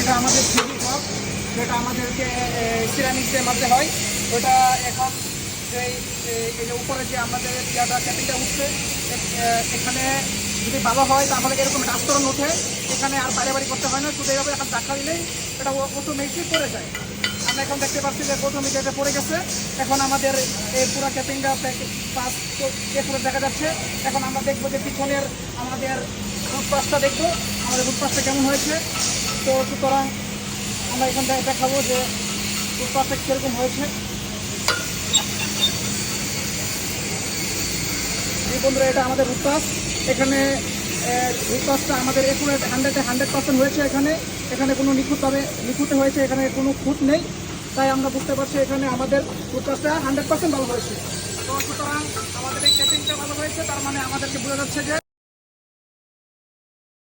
এটা আমাদের three top যেটা আমাদেরকে সিরামিক্সের মধ্যে হয়, ওটা এখন যে উপরে যে আমাদের ইয়াটা ক্যাপিংটা উঠছে এখানে যদি ভালো হয়, তাহলে এরকম একটা আস্তরণ ওঠে। এখানে আর বাইরে বাড়ি করতে হয় না, শুধু এইভাবে এখন ধাক্কা দিলেই এটা অটোমেটিক করে যায়। আমরা এখন দেখতে পাচ্ছি যে প্রথমে এটা পড়ে গেছে, এখন আমাদের এই পুরো ক্যাপিংটা পাস এরপরে দেখা যাচ্ছে। এখন আমরা দেখব যে পিছনের আমাদের রুটপাসটা দেখব। আমাদের রুটপাসটা কেমন হয়েছে? তো সুতরাং আমরা এখান থেকে দেখাবো যে রুটপাসটা কীরকম হয়েছে। বন্ধুরা, এটা আমাদের রুটপাস এখানে রুটপাসটা আমাদের একুরেট হান্ড্রেডে হান্ড্রেড পার্সেন্ট হয়েছে এখানে। এখানে কোনো নিখুঁতভাবে নিখুঁতে হয়েছে, এখানে কোনো খুঁত নেই। তাই আমরা বুঝতে পারছি এখানে আমাদের রুটপাসটা হান্ড্রেড পার্সেন্ট ভালো হয়েছে। তো সুতরাং আমাদের এই ক্যাপিংটা ভালো হয়েছে, তার মানে আমাদেরকে বোঝা যাচ্ছে যে